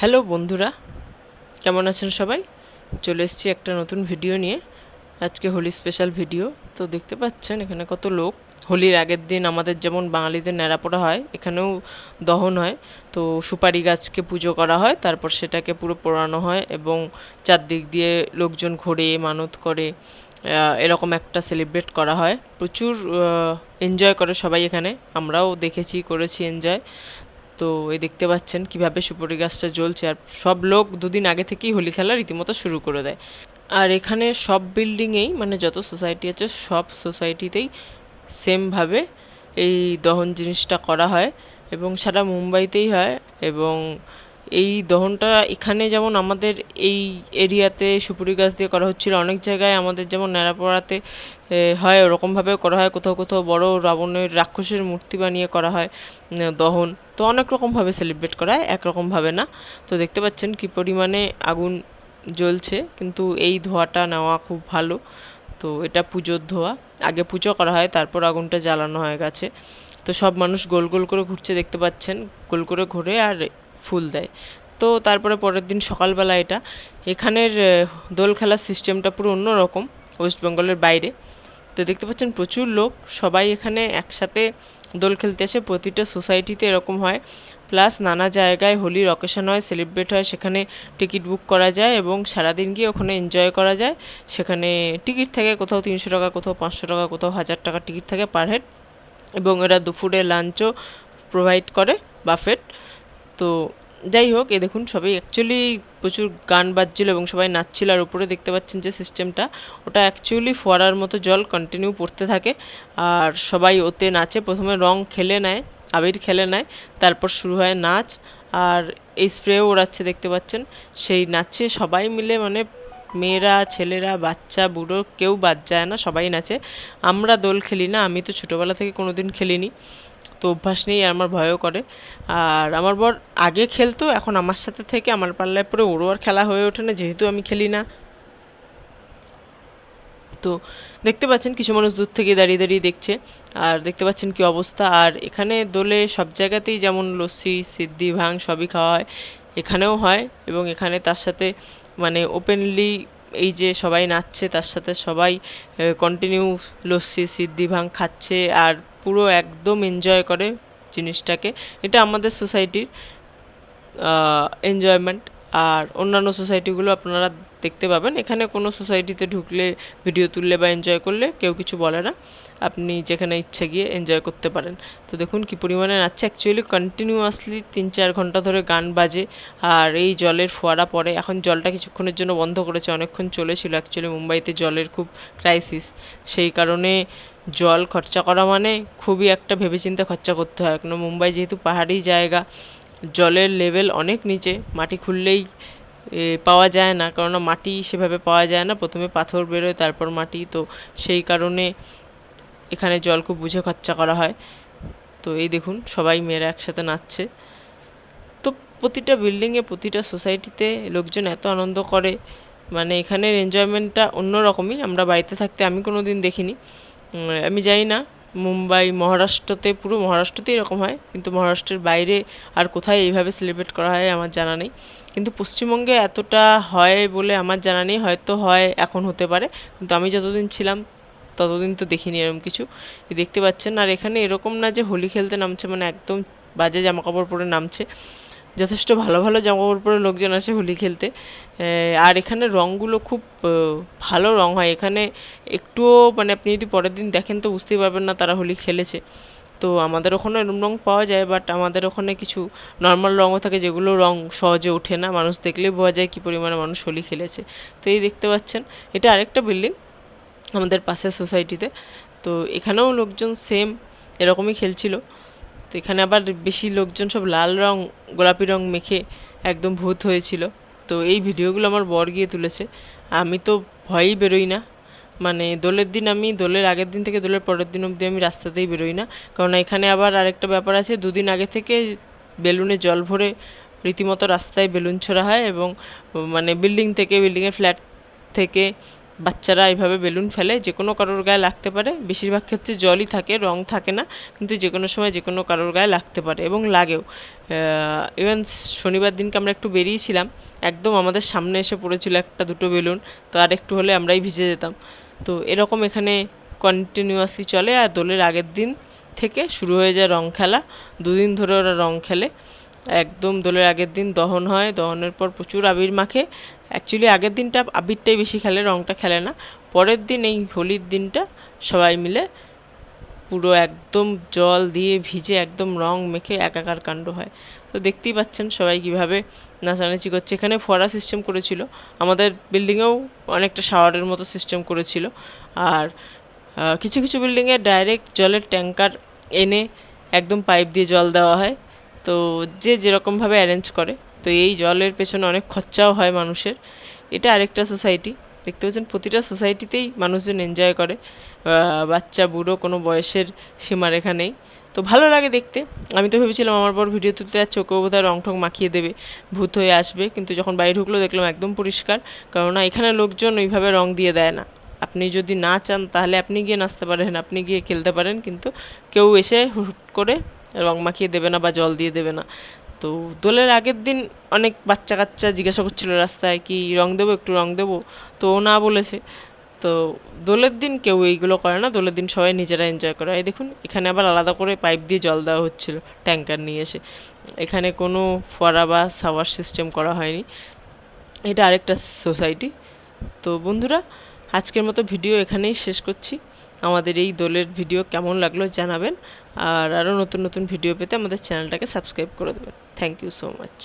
Hello বন্ধুরা, কেমন আছেন সবাই? চলে এসেছি একটা নতুন ভিডিও নিয়ে। আজকে হোলি স্পেশাল ভিডিও। তো দেখতে পাচ্ছেন, এখানে কত লোক। হোলির আগের দিন আমাদের যেমন বাঙালিদের ন্যাড়াপোড়া হয়, এখানেও দহন হয়। তো সুপারি গাছকে পুজো করা হয়, তারপর সেটাকে পুরো পোড়ানো হয় এবং চারদিক দিয়ে লোকজন ঘোরে, মানত করে এরকম একটা সেলিব্রেট করা হয়। প্রচুর এনজয় করে সবাই এখানে। আমরাও দেখেছি, করেছি এনজয় তো এই দেখতে পাচ্ছেন কীভাবে সুপারি গাছটা জ্বলছে। আর সব লোক দুদিন আগে থেকেই হোলি খেলা রীতিমতো শুরু করে দেয়। আর এখানে সব বিল্ডিংয়েই মানে যত সোসাইটি আছে, সব সোসাইটিতেই সেমভাবে এই দহন জিনিসটা করা হয়। এবং সারা মুম্বাইতেই হয় এবং এই দহনটা এখানে যেমন আমাদের এই এরিয়াতে সুপুরি গাছ দিয়ে করা হচ্ছিল, অনেক জায়গায় আমাদের যেমন ন্যাড়াপড়াতে হয়, ওরকমভাবেও করা হয়। কোথাও কোথাও বড় রাবণের রাক্ষসের মূর্তি বানিয়ে করা হয় দহন। তো অনেক রকমভাবে সেলিব্রেট করা হয়, একরকমভাবে না। তো দেখতে পাচ্ছেন কী পরিমাণে আগুন জ্বলছে, কিন্তু এই ধোঁয়াটা নেওয়া খুব ভালো। তো এটা পুজোর ধোয়া। আগে পুজো করা হয়, তারপর আগুনটা জ্বালানো হয় গাছে। তো সব মানুষ গোল গোল করে ঘুরছে, দেখতে পাচ্ছেন। গোল করে ঘুরে আর ফুল দেয়। তো তারপরে পরের দিন সকালবেলা এটা। এখানের দোল খেলার সিস্টেমটা পুরো অন্যরকম ওয়েস্ট বেঙ্গলের বাইরে। তো দেখতে পাচ্ছেন প্রচুর লোক, সবাই এখানে একসাথে দোল খেলতে এসে প্রতিটা সোসাইটিতে এরকম হয়। প্লাস নানা জায়গায় হোলির অকেশন হয় সেলিব্রেট হয়, সেখানে টিকিট বুক করা যায় এবং সারাদিন গিয়ে ওখানে এনজয় করা যায়। সেখানে টিকিট থাকে কোথাও তিনশো টাকা, কোথাও পাঁচশো টাকা, কোথাও হাজার টাকা টিকিট থাকে পার হেড এবং এরা দুপুরে লাঞ্চও প্রোভাইড করে বাফেট তো যাই হোক এ দেখুন সবাই অ্যাকচুয়ালি প্রচুর গান বাজছিল এবং সবাই নাচছিল আর উপরে দেখতে পাচ্ছেন যে সিস্টেমটা ওটা অ্যাকচুয়ালি ফোয়ারার মতো জল কন্টিনিউ পড়তে থাকে আর সবাই ওতে নাচে। প্রথমে রং খেলে নেয়, আবির খেলে নেয়, তারপর শুরু হয় নাচ আর এই স্প্রেও ওড়াচ্ছে দেখতে পাচ্ছেন। সেই নাচে সবাই মিলে মানে মেয়েরা, ছেলেরা, বাচ্চা, বুড়ো কেউ বাদ যায় না, সবাই নাচে। আমরা দোল খেলি না, আমি তো ছোটোবেলা থেকে কোনো দিন খেলিনি। তো অভ্যাস নেই আমার ভয়ও করে। আর আমার বর আগে খেলতো, এখন আমার সাথে থেকে আমার পাল্লায় পরে ওরও আর খেলা হয়ে ওঠে না, যেহেতু আমি খেলি না। তো দেখতে পাচ্ছেন কিছু মানুষ দূর থেকে দাঁড়িয়ে দাঁড়িয়ে দেখছে, আর দেখতে পাচ্ছেন কি অবস্থা। আর এখানে দোলে সব জায়গাতেই যেমন লস্যি, সিদ্ধি, ভাং সবই খাওয়া হয়, এখানেও হয় এবং এখানে তার সাথে মানে ওপেনলি এই যে সবাই নাচছে, তার সাথে সবাই কন্টিনিউ লস্যি, সিদ্ধি ভাং খাচ্ছে আর পুরো একদম এনজয় করে জিনিসটাকে। এটা আমাদের সোসাইটির এনজয়মেন্ট আর অন্যান্য সোসাইটিগুলো আপনারা দেখতে পাবেন। এখানে কোনো সোসাইটিতে ঢুকলে ভিডিও তুললে বা এনজয় করলে কেউ কিছু বলে না। আপনি যেখানে ইচ্ছে গিয়ে এনজয় করতে পারেন। তো দেখুন কী পরিমাণে নাচছে। অ্যাকচুয়ালি কন্টিনিউয়াসলি তিন চার ঘণ্টা ধরে গান বাজে আর এই জলের ফোয়ারা পড়ে। এখন জলটা কিছুক্ষণের জন্য বন্ধ করেছে। অনেকক্ষণ চলেছিল। অ্যাকচুয়ালি মুম্বাইতে জলের খুব ক্রাইসিস সেই কারণে জল খরচা করা মানে খুবই একটা ভেবেচিন্তে খরচা করতে হয়। কেন মুম্বাই যেহেতু পাহাড়ি জায়গা, জলের লেভেল অনেক নিচে। মাটি খুললেই পাওয়া যায় না। কেননা মাটি সেভাবে পাওয়া যায় না। প্রথমে পাথর বেরোয়, তারপর মাটি। তো সেই কারণে এখানে জল খুব বুঝে খরচা করা হয়। তো এই দেখুন, সবাই মেয়েরা একসাথে নাচছে। তো প্রতিটা বিল্ডিংয়ে প্রতিটা সোসাইটিতে লোকজন এত আনন্দ করে। মানে এখানের এনজয়মেন্টটা অন্যরকমই। আমরা বাড়িতে থাকতে আমি কোনো দিন দেখিনি আমি জানি না মুম্বাই, মহারাষ্ট্রতে, পুরো মহারাষ্ট্রতেই এরকম হয়। কিন্তু মহারাষ্ট্রের বাইরে আর কোথায় এইভাবে সেলিব্রেট করা হয় আমার জানা নেই। কিন্তু পশ্চিমবঙ্গে এতটা হয় বলে আমার জানা নেই, হয়তো হয়, এখন হতে পারে। কিন্তু আমি যতদিন ছিলাম, ততদিন তো দেখিনি এরকম কিছু। দেখতে পাচ্ছেন, আর এখানে এরকম না যে হোলি খেলতে নামছে মানে একদম বাজে জামাকাপড় পরে নামছে। যথেষ্ট ভালো ভালো জামা কাপড় পরে লোকজন আসে হোলি খেলতে। আর এখানে রঙগুলো খুব ভালো রং হয়। এখানে একটুও মানে আপনি যদি পরের দিন দেখেন তো বুঝতেই পারবেন না তারা হোলি খেলেছে। তো আমাদের ওখানে এরম রং পাওয়া যায় বাট আমাদের ওখানে কিছু নর্মাল রঙও থাকে যেগুলো রঙ সহজে ওঠে না। মানুষ দেখলেই বোঝা যায় কী পরিমাণে মানুষ হোলি খেলেছে। তো এই দেখতে পাচ্ছেন, এটা আরেকটা বিল্ডিং আমাদের পাশের সোসাইটিতে তো। এখানেও লোকজন সেম এরকমই খেলছিল। তো এখানে আবার বেশি লোকজন সব লাল রং, গোলাপি রং মেখে একদম ভূত হয়েছিল। তো এই ভিডিওগুলো আমার বর গিয়ে তুলেছে। আমি তো ভয়েই বেরোই না। মানে দোলের দিন আমি, দোলের আগের দিন থেকে দোলের পরের দিন অবধি আমি রাস্তাতেই বেরোই না। কারণ এখানে আবার আরেকটা ব্যাপার আছে, দুদিন আগে থেকে বেলুনে জল ভরে রীতিমতো রাস্তায় বেলুন ছোড়া হয় এবং মানে বিল্ডিং থেকে, বিল্ডিংয়ের ফ্ল্যাট থেকে বাচ্চারা এইভাবে বেলুন ফেলে, যে কোনো কারোর গায়ে লাগতে পারে। বেশিরভাগ ক্ষেত্রে জলই থাকে, রং থাকে না, কিন্তু যে কোনো সময় যে কোনো কারোর গায়ে লাগতে পারে এবং লাগেও। ইভেন শনিবার দিনকে আমরা একটু বেরিয়েছিলাম, একদম আমাদের সামনে এসে পড়েছিল একটা দুটো বেলুন, তো আর একটু হলে আমরাই ভিজে যেতাম। তো এরকম এখানে কন্টিনিউয়াসলি চলে, আর দোলের আগের দিন থেকে শুরু হয়ে যায় রং খেলা। দুদিন ধরে ওরা রং খেলে। একদম দোলের আগের দিন দহন হয়, দহনের পর প্রচুর আবির মাখে অ্যাকচুয়ালি আগের দিনটা আবিরটাই বেশি খেলে, রংটা খেলে না। পরের দিন এই হোলির দিনটা সবাই মিলে পুরো একদম জল দিয়ে ভিজে একদম রং মেখে একাকার কাণ্ড হয়। তো দেখতেই পাচ্ছেন সবাই কীভাবে নাচানাচি করছে। এখানে ফোয়ারা সিস্টেম করেছিল। আমাদের বিল্ডিংয়েও অনেকটা শাওয়ারের মতো সিস্টেম করেছিল। আর কিছু কিছু বিল্ডিংয়ে ডাইরেক্ট জলের ট্যাঙ্কার এনে একদম পাইপ দিয়ে জল দেওয়া হয়। তো যে যেরকমভাবে অ্যারেঞ্জ করে তো এই জলের পেছনে অনেক খরচাও হয় মানুষের। এটা আরেকটা সোসাইটি। দেখতে পাচ্ছেন, প্রতিটা সোসাইটিতেই মানুষজন এনজয় করে। বাচ্চা, বুড়ো, কোনো বয়সের সীমারেখা নেই। তো ভালো লাগে দেখতে। আমি তো ভেবেছিলাম আমার পর ভিডিও তুলতে যাচ্ছে, ওকেও বোধহয় রং ঠং মাখিয়ে দেবে। ভূত হয়ে আসবে। কিন্তু যখন বাড়ি ঢুকলো, দেখলাম একদম পরিষ্কার। কেননা এখানে লোকজন ওইভাবে রং দিয়ে দেয় না। আপনি যদি না চান, তাহলে আপনি গিয়ে নাচতে পারেন, আপনি গিয়ে খেলতে পারেন। কিন্তু কেউ এসে হুট করে রং মাখিয়ে দেবে না বা জল দিয়ে দেবে না। তো দোলের আগের দিন অনেক বাচ্চা কাচ্চা জিজ্ঞাসা করছিল রাস্তায় কি রং দেবো, একটু রং দেবো, তো ও না বলেছে। তো দোলের দিন কেউ এইগুলো করে না, দোলের দিন সবাই নিজেরা এনজয় করে। এই দেখুন, এখানে আবার আলাদা করে পাইপ দিয়ে জল দেওয়া হচ্ছিল, ট্যাঙ্কার নিয়ে এসে। এখানে কোনো ফোয়ারা বা সাওয়ার সিস্টেম করা হয়নি। এটা আরেকটা সোসাইটি তো বন্ধুরা আজকের মতো ভিডিও এখানেই শেষ করছি। আমাদের এই দোলের ভিডিও কেমন লাগল জানাবেন। আর আরও নতুন নতুন ভিডিও পেতে আমাদের চ্যানেলটাকে সাবস্ক্রাইব করে দেবেন। Thank you so much.